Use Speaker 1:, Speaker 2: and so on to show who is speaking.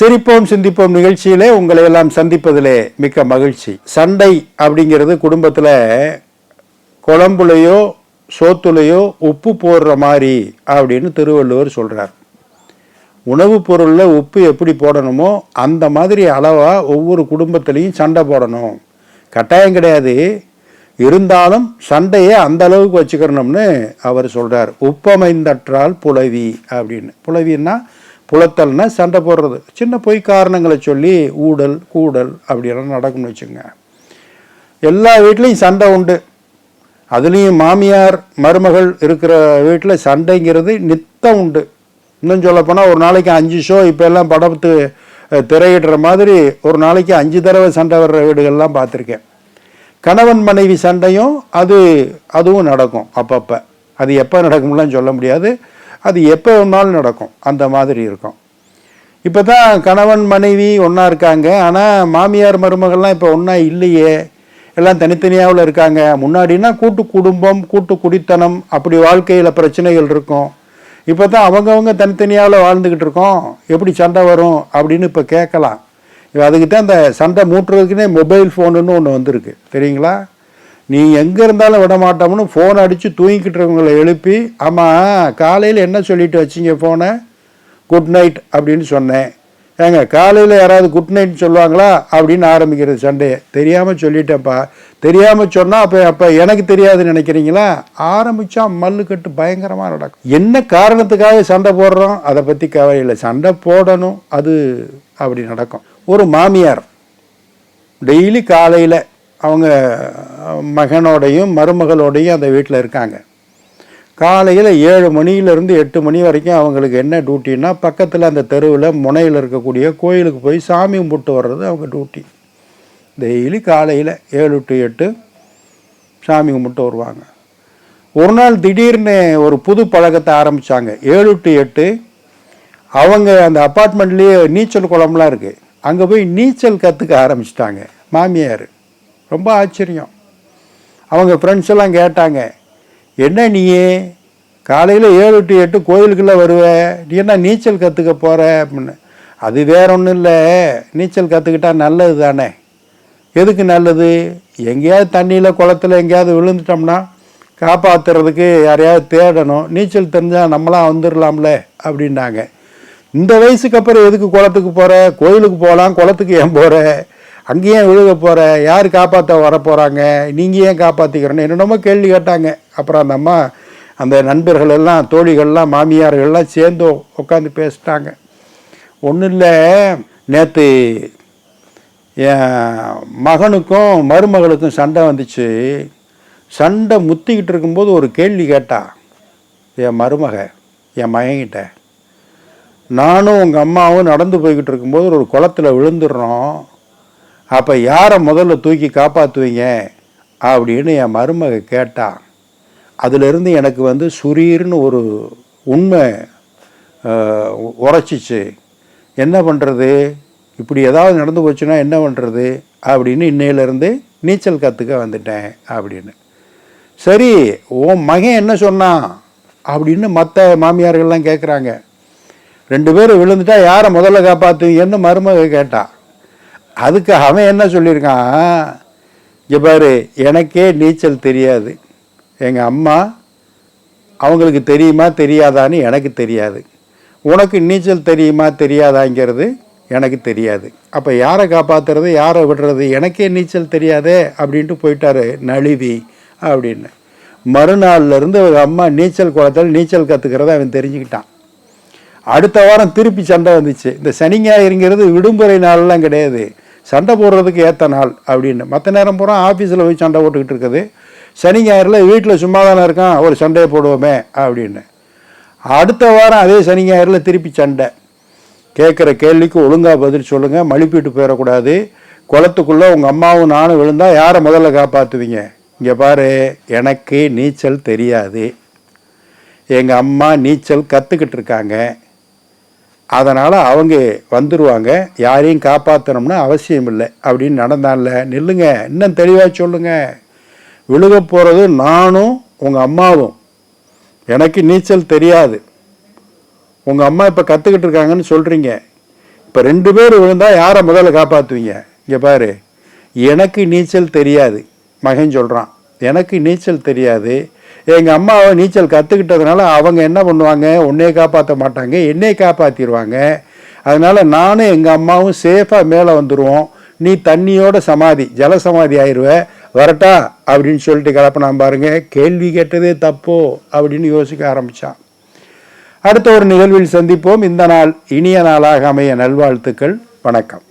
Speaker 1: சிரிப்போம் சிந்திப்போம் நிகழ்ச்சியிலே உங்களை எல்லாம் சந்திப்பதிலே மிக்க மகிழ்ச்சி. சண்டை அப்படிங்கிறது குடும்பத்தில் குழம்புலையோ சோத்துலையோ உப்பு போடுற மாதிரி அப்படின்னு திருவள்ளுவர் சொல்கிறார் உணவுப் பொருளில் உப்பு எப்படி போடணுமோ அந்த மாதிரி அளவாக ஒவ்வொரு குடும்பத்துலேயும் சண்டை போடணும். கட்டாயம் கிடையாது. இருந்தாலும் சண்டையை அந்த அளவுக்கு வச்சுக்கிறணும்னு அவர் சொல்கிறார் உப்பமைந்தற்றால் புலவி அப்படின்னு. புலவின்னா புலத்தல்னா சண்டை போடுறது. சின்ன பொய் காரணங்களை சொல்லி ஊடல் கூடல் அப்படியெல்லாம் நடக்கும்னு வச்சுங்க எல்லா வீட்லேயும் சண்டை உண்டு. அதுலேயும் மாமியார் மருமகள் இருக்கிற வீட்டில் சண்டைங்கிறது நித்தம் உண்டு. இன்னும் சொல்லப்போனால் ஒரு நாளைக்கு அஞ்சு ஷோ இப்போ எல்லாம் படத்து திரையிடுற மாதிரி ஒரு நாளைக்கு அஞ்சு தடவை சண்டை வர்ற வீடுகள்லாம் பார்த்துருக்கேன். கணவன் மனைவி சண்டையும் அது அதுவும் நடக்கும் அப்பப்போ. அது எப்போ நடக்கும்லாம் சொல்ல முடியாது. அது எப்போ வேணாலும் நடக்கும். அந்த மாதிரி இருக்கும். இப்போ தான் கணவன் மனைவி ஒன்றா இருக்காங்க. ஆனால் மாமியார் மருமகள்லாம் இப்போ ஒன்றா இல்லையே. எல்லாம் தனித்தனியாவில் இருக்காங்க. முன்னாடினா கூட்டு குடும்பம் கூட்டு குடித்தனம் அப்படி வாழ்க்கையில் பிரச்சனைகள் இருக்கும். இப்போ தான் அவங்கவுங்க தனித்தனியாவில் வாழ்ந்துக்கிட்டு இருக்கோம். எப்படி சண்டை வரும் அப்படின்னு இப்போ கேட்கலாம். இப்போ அதுக்கு தான் இந்த சண்டை மூட்டுறதுக்குன்னே மொபைல் ஃபோனுன்னு ஒன்று வந்திருக்கு. தெரியுங்களா? நீ எங்கே இருந்தாலும் விட மாட்டோம்னு ஃபோன் அடித்து தூங்கிக்கிட்டுறவங்களை எழுப்பி ஆமாம் காலையில் என்ன சொல்லிட்டு வச்சிங்க ஃபோனை குட் நைட் அப்படின்னு சொன்னேன். ஏங்க காலையில் யாராவது குட் நைட் சொல்லுவாங்களா? அப்படின்னு ஆரம்பிக்கிறது சண்டையை. தெரியாமல் சொல்லிட்டேன்ப்பா. தெரியாமல் சொன்னால் அப்போ அப்போ எனக்கு தெரியாதுன்னு நினைக்கிறீங்களா? ஆரம்பித்தா மல்லுக்கட்டு பயங்கரமாக நடக்கும். என்ன காரணத்துக்காக சண்டை போடுறோம்? அதை பற்றி கவலை இல்லை. சண்டை போடணும். அது அப்படி நடக்கும். ஒரு மாமியார் டெய்லி காலையில் அவங்க மகனோடையும் மருமகளோடையும் அந்த வீட்டில் இருக்காங்க. காலையில் ஏழு மணியிலேருந்து எட்டு மணி வரைக்கும் அவங்களுக்கு என்ன டியூட்டின்னா பக்கத்தில் அந்த தெருவில் முனையில் இருக்கக்கூடிய கோயிலுக்கு போய் சாமி கும்பிட்டு வர்றது அவங்க டியூட்டி டெய்லி காலையில் ஏழு டு எட்டு சாமி கும்பிட்டு வருவாங்க. ஒரு நாள் திடீர்னு ஒரு புது பழக்கத்தை ஆரம்பித்தாங்க ஏழு டு எட்டு அவங்க அந்த அப்பார்ட்மெண்ட்லேயே நீச்சல் குளம்லாம் இருக்குது அங்கே போய் நீச்சல் கற்றுக்க ஆரம்பிச்சிட்டாங்க மாமியார். ரொம்ப ஆச்சரியம். அவங்க ஃப்ரெண்ட்ஸ் எல்லாம் கேட்டாங்க என்ன நீயே? காலையில் ஏழு டு எட்டு கோயிலுக்குள்ளே வருவ? நீ என்ன நீச்சல் கற்றுக்க போகிற அப்படின்னு. அது வேற ஒன்றும் இல்லை. நீச்சல் கற்றுக்கிட்டா நல்லது தானே? எதுக்கு நல்லது? எங்கேயாவது தண்ணியில் குளத்துல எங்கேயாவது விழுந்துட்டோம்னா காப்பாற்றுறதுக்கு யாரையாவது தேடணும். நீச்சல் தெரிஞ்சால் நம்மளாம் வந்துடலாம்ல அப்படின்னாங்க. இந்த வயசுக்கு அப்புறம் எதுக்கு குளத்துக்கு போகிற கோயிலுக்கு போகலாம் குளத்துக்கு ஏன் போகிற அங்கேயே விழுக போகிற யார் காப்பாற்ற வர போகிறாங்க நீங்கள் ஏன் காப்பாற்றிக்கிறேன்னு என்னென்னமோ கேள்வி கேட்டாங்க. அப்புறம் அந்த அம்மா அந்த நண்பர்கள் எல்லாம் தோழிகள்லாம் மாமியார்கள்லாம் சேர்ந்து உட்காந்து பேசிட்டாங்க. ஒன்றும் இல்லை. நேற்று என் மகனுக்கும் மருமகளுக்கும் சண்டை வந்துச்சு. சண்டை முத்திக்கிட்டு இருக்கும்போது ஒரு கேள்வி கேட்டா என் மருமக என் மகன்கிட்ட நானும் உங்கள் அம்மாவும் நடந்து போய்கிட்டு இருக்கும்போது ஒரு குளத்துல விழுந்துடுறோம். அப்போ யாரை முதல்ல தூக்கி காப்பாற்றுவீங்க அப்படின்னு என் மருமக கேட்டா அதிலிருந்து எனக்கு வந்து சுரீர்னு ஒரு உண்மை உரைச்சிச்சு. என்ன பண்ணுறது இப்படி ஏதாவது நடந்து போச்சுன்னா என்ன பண்ணுறது அப்படின்னு இன்னையிலேருந்து நீச்சல் கற்றுக்க வந்துட்டேன் அப்படின்னு. சரி உன் மகன் என்ன சொன்னான்? அப்படின்னு மற்ற மாமியார்கள்லாம் கேட்குறாங்க ரெண்டு பேரும் விழுந்துட்டா யாரை முதல்ல காப்பாற்றுவீங்கன்னு மருமக கேட்டான் அதுக்கு அவன் என்ன சொல்லியிருக்கான்? இங்கே பாரு எனக்கே நீச்சல் தெரியாது. எங்கள் அம்மா அவங்களுக்கு தெரியுமா தெரியாதான்னு எனக்கு தெரியாது. உனக்கு நீச்சல் தெரியுமா தெரியாதாங்கிறது எனக்கு தெரியாது. அப்போ யாரை காப்பாற்றுறது யாரை விடுறது எனக்கே நீச்சல் தெரியாதே அப்படின்ட்டு போயிட்டாரு நழுவி அப்படின்னு. மறுநாள்லேருந்து அவங்க அம்மா நீச்சல் குளத்தில் நீச்சல் கற்றுக்கிறத அவன் தெரிஞ்சுக்கிட்டான். அடுத்த வாரம் திருப்பி சண்டை வந்துச்சு. இந்த சனி ஞாயிறுங்கிறது விடுமுறை நாள்லாம் கிடையாது. சண்டை போடுறதுக்கு ஏற்ற நாள் அப்படின்னு. மற்ற நேரம் பூரா ஆஃபீஸில் போய் சண்டை போட்டுக்கிட்டு இருக்குது. சனி ஞாயிறில் வீட்டில் சும்மா தானே இருக்கான் ஒரு சண்டையை போடுவோமே அப்படின்னு. அடுத்த வாரம் அதே சனி ஞாயிறில் திருப்பி சண்டை. கேட்குற கேள்விக்கு ஒழுங்காக பதில் சொல்லுங்கள் மழுப்பிட்டு போயிடக்கூடாது. குளத்துக்குள்ளே உங்கள் அம்மாவும் நானும் விழுந்தால் யாரை முதல்ல காப்பாற்றுவீங்க இங்கே பாரு எனக்கு நீச்சல் தெரியாது. எங்கள் அம்மா நீச்சல் கற்றுக்கிட்டு இருக்காங்க. அதனால் அவங்க வந்துடுவாங்க யாரையும் காப்பாற்றணும்னு அவசியம் இல்லை. அப்படின்னு நடந்தான்ல. நில்லுங்க. இன்னும் தெளிவாக சொல்லுங்கள் விழுக போகிறது நானும் உங்கள் அம்மாவும். எனக்கு நீச்சல் தெரியாது. உங்கள் அம்மா இப்போ கற்றுக்கிட்டு இருக்காங்கன்னு சொல்கிறீங்க இப்போ ரெண்டு பேர் விழுந்தா யாரை முதல்ல காப்பாற்றுவீங்க இங்கே பாரு. எனக்கு நீச்சல் தெரியாது. மகன் சொல்கிறான் எனக்கு நீச்சல் தெரியாது. எங்கள் அம்மாவை நீச்சல் கற்றுக்கிட்டதுனால அவங்க என்ன பண்ணுவாங்க? உன்னைய காப்பாற்ற மாட்டாங்க என்னைய காப்பாற்றிடுவாங்க அதனால் நானும் எங்கள் அம்மாவும் சேஃபாக மேலே வந்துடுவோம் நீ தண்ணியோட சமாதி ஜலசமாதி ஆயிடுவ வரட்டா அப்படின்னு சொல்லிட்டு கிளப்பினான் பாருங்க. கேள்வி கேட்டதே தப்போ அப்படின்னு யோசிக்க ஆரம்பித்தான் அடுத்த ஒரு நிகழ்வில் சந்திப்போம். இந்த நாள் இனிய நாளாக அமைய நல்வாழ்த்துக்கள். வணக்கம்.